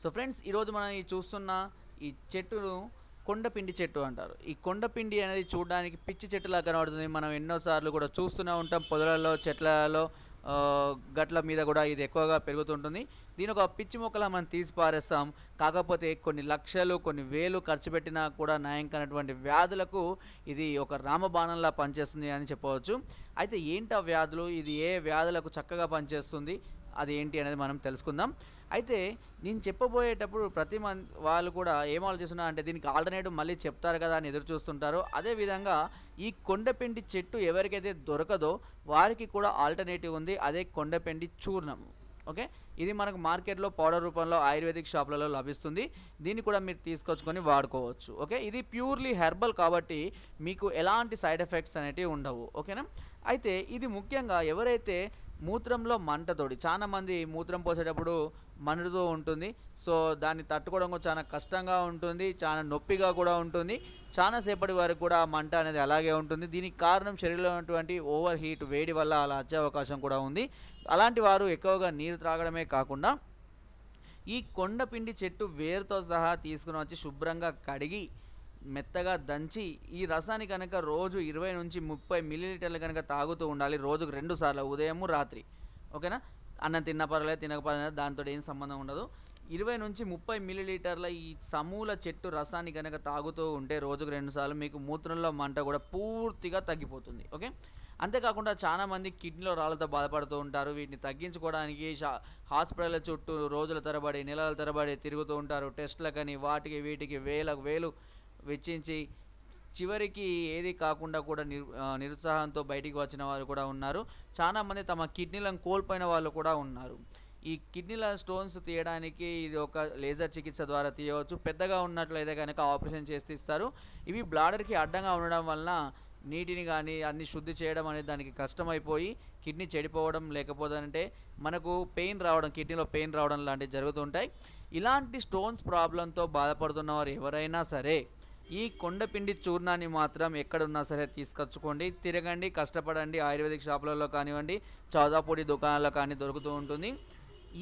So friends ఈరోజు మనం ఈ చూస్తున్న ఈ చెట్టును కొండపిండి చెట్టు అంటారు. ఈ కొండపిండి అనేది చూడడానికి పిచ్చి చెట్టులా కనబడుతుంది. మనం ఎన్నోసార్లు కూడా చూస్తూనే ఉంటాం. పొదలలో చెట్లలో గట్ల మీద కూడా ఇది ఎక్కువగా పెరుగుతుంటుంది. దీని ఒక పిచ్చి మొక్కలా మనం తీసి పారేస్తాం. కాకపోతే కొన్ని లక్షలు కొన్ని వేలు ఖర్చు పెట్టినా కూడా నయం కానటువంటి వ్యాధులకు ఇది ఒక రామబాణంలా పనిచేస్తుంది అని చెప్పవచ్చు. అయితే ఏంటి ఆ వ్యాధులు? ఇది ఏ వ్యాధులకు చక్కగా పనిచేస్తుంది? అది ఏంటి అనేది మనం తెలుసుకుందాం. అయితే నేను చెప్పబోయేటప్పుడు ప్రతి మన్ వాళ్ళు కూడా ఏం ఆలోచిస్తున్నా అంటే దీనికి ఆల్టర్నేటివ్ మళ్ళీ చెప్తారు కదా అని ఎదురు చూస్తుంటారు. అదేవిధంగా ఈ కొండపిండి చెట్టు ఎవరికైతే దొరకదో వారికి కూడా ఆల్టర్నేటివ్ ఉంది. అదే కొండపిండి చూర్ణం. ఓకే? ఇది మనకు మార్కెట్లో పౌడర్ రూపంలో ఆయుర్వేదిక్ షాపులలో లభిస్తుంది. దీన్ని కూడా మీరు తీసుకొచ్చుకొని వాడుకోవచ్చు. ఓకే? ఇది ప్యూర్లీ హెర్బల్ కాబట్టి మీకు ఎలాంటి సైడ్ ఎఫెక్ట్స్ అనేటివి ఉండవు. ఓకేనా? అయితే ఇది ముఖ్యంగా ఎవరైతే మూత్రంలో మంటతోడి చాలా మంది మూత్రం పోసేటప్పుడు మండుతూ ఉంటుంది. సో దాన్ని తట్టుకోవడం చాలా కష్టంగా ఉంటుంది. చాలా నొప్పిగా కూడా ఉంటుంది. చాలా సేపటి వరకు కూడా ఆ మంట అనేది అలాగే ఉంటుంది. దీనికి కారణం శరీరంలో ఉన్నటువంటి ఓవర్ హీట్ వేడి వల్ల అలా వచ్చే అవకాశం కూడా ఉంది. అలాంటి వారు ఎక్కువగా నీరు త్రాగడమే కాకుండా ఈ కొండపిండి చెట్టు వేరుతో సహా తీసుకుని వచ్చి శుభ్రంగా కడిగి మెత్తగా దంచి ఈ రసాన్ని కనుక రోజు ఇరవై నుంచి ముప్పై మిల్లీలీటర్లు కనుక తాగుతూ ఉండాలి. రోజుకు రెండు సార్లు ఉదయము రాత్రి. ఓకేనా? అన్నం తిన్న పర్లేదు తినక పర్లేదు దాంతో ఏం సంబంధం ఉండదు. ఇరవై నుంచి ముప్పై మిల్లీలీటర్ల ఈ సమూల చెట్టు రసాన్ని కనుక తాగుతూ ఉంటే రోజుకు రెండుసార్లు మీకు మూత్రంలో మంట కూడా పూర్తిగా తగ్గిపోతుంది ఓకే? అంతేకాకుండా చాలామంది కిడ్నీలో రాళ్ళతో బాధపడుతూ ఉంటారు. వీటిని తగ్గించుకోవడానికి షా- హాస్పిటల్ చుట్టూ రోజుల తరబడి నెలల తరబడి తిరుగుతూ ఉంటారు. టెస్టులకని వాటికి వీటికి వేల వేలు వెచ్చించి చివరికి ఏది కాకుండా కూడా నిరు నిరుత్సాహంతో బయటికి వచ్చిన వారు కూడా ఉన్నారు. చాలా మంది తమ కిడ్నీలను కోల్పోయిన వాళ్ళు కూడా ఉన్నారు. ఈ కిడ్నీల స్టోన్స్ తీయడానికి ఇది ఒక లేజర్ చికిత్స ద్వారా తీయవచ్చు. పెద్దగా ఉన్నట్లయితే కనుక ఆపరేషన్ చేసి తీస్తారు. ఇవి బ్లాడర్కి అడ్డంగా ఉండడం వలన నీటిని కానీ అన్ని శుద్ధి చేయడం అనేది దానికి కష్టమైపోయి కిడ్నీ చెడిపోవడం లేకపోతే మనకు పెయిన్ రావడం కిడ్నీలో పెయిన్ రావడం లాంటివి జరుగుతుంటాయి. ఇలాంటి స్టోన్స్ ప్రాబ్లంతో బాధపడుతున్న వారు ఎవరైనా సరే ఈ కొండపిండి చూర్ణాన్ని మాత్రం ఎక్కడున్నా సరే తీసుకొచ్చుకోండి. తిరగండి కష్టపడండి. ఆయుర్వేదిక్ షాపులలో కానివ్వండి చౌదాపొడి దుకాణాల్లో కానీ దొరుకుతూ ఉంటుంది.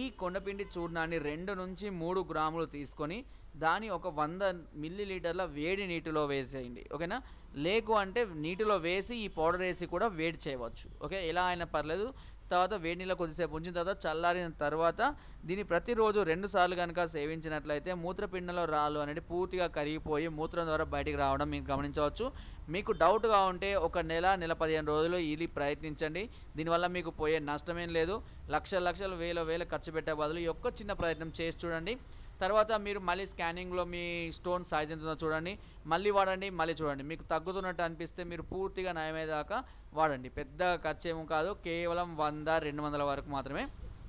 ఈ కొండపిండి చూర్ణాన్ని రెండు నుంచి మూడు గ్రాములు తీసుకొని దాని ఒక వంద మిల్లీ లీటర్ల వేడి నీటిలో వేసేయండి. ఓకేనా? లేకు అంటే నీటిలో వేసి ఈ పౌడర్ వేసి కూడా వేడి చేయవచ్చు. ఓకే? ఎలా అయినా పర్లేదు. తర్వాత వేడి నీళ్ళ కొద్దిసేపు ఉంచిన తర్వాత చల్లారిన తర్వాత దీన్ని ప్రతిరోజు రెండు సార్లు కనుక సేవించినట్లయితే మూత్రపిండంలో రాళ్ళు అనేది పూర్తిగా కరిగిపోయి మూత్రం ద్వారా బయటికి రావడం మీరు గమనించవచ్చు. మీకు డౌట్గా ఉంటే ఒక నెల నెల పదిహేను రోజులు ఇది ప్రయత్నించండి. దీనివల్ల మీకు పోయే నష్టమేం లేదు. లక్షల లక్షలు వేల వేల ఖర్చు పెట్టే బదులు ఈ ఒక్క చిన్న ప్రయత్నం చేసి చూడండి. తర్వాత మీరు మళ్ళీ స్కానింగ్లో మీ స్టోన్ సైజ్ ఎంత ఉందో చూడండి. మళ్ళీ వాడండి మళ్ళీ చూడండి. మీకు తగ్గుతున్నట్టు అనిపిస్తే మీరు పూర్తిగా నయమయ్యేదాకా వాడండి. పెద్ద ఖర్చు ఏమి కాదు. కేవలం వంద రెండు వందల వరకు మాత్రమే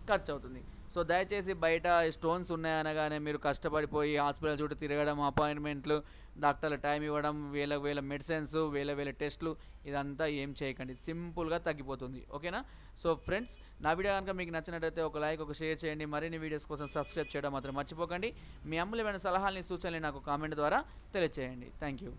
ఖర్చు అవుతుంది సో దయచేసి బయట స్టోన్స్ ఉన్నాయనగానే మీరు కష్టపడిపోయి హాస్పిటల్ చుట్టూ తిరగడం అపాయింట్మెంట్లు డాక్టర్ల టైం ఇవ్వడం వేల వేల మెడిసిన్స్ వేల వేల టెస్ట్లు ఇదంతా ఏం చేయకండి. సింపుల్గా తగ్గిపోతుంది. ఓకేనా? సో ఫ్రెండ్స్ నా వీడియో కనుక మీకు నచ్చినట్టయితే ఒక లైక్ ఒక షేర్ చేయండి. మరిన్ని వీడియోస్ కోసం సబ్స్క్రైబ్ చేయడం మాత్రం మర్చిపోకండి. మీ అమ్ములమైన సలహాలని సూచనలు నాకు కామెంట్ ద్వారా తెలియచేయండి. Thank you